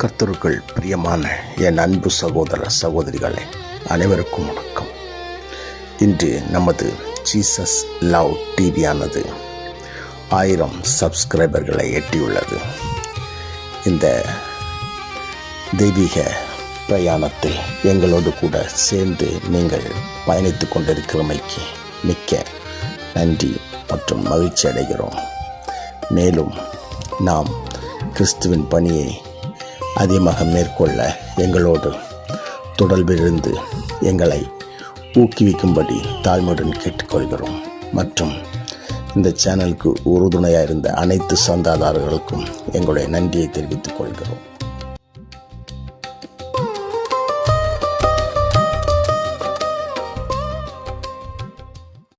கர்த்தருக்குள் பிரியமான என் அன்பு சகோதர சகோதரிகளே அனைவருக்கும் வணக்கம். இன்று நமது ஜீசஸ் லவ் டிவியானது ஆயிரம் சப்ஸ்கிரைபர்களை எட்டியுள்ளது. இந்த தெய்வீக பிரயாணத்தில் எங்களோடு கூட சேர்ந்து நீங்கள் பயணித்து கொண்டிருக்கிறமைக்கு மிக்க நன்றி மற்றும் மகிழ்ச்சி அடைகிறோம் மேலும் நாம் கிறிஸ்துவின் பணியை அதிகமாக மேற்கொள்ள எங்களோடு தொடர்பிலிருந்து எங்களை ஊக்குவிக்கும்படி தாழ்மையுடன் கேட்டுக்கொள்கிறோம். மற்றும் இந்த சேனலுக்கு உறுதுணையாக இருந்த அனைத்து சந்தாதாரர்களுக்கும் எங்களுடைய நன்றியை தெரிவித்துக் கொள்கிறோம்.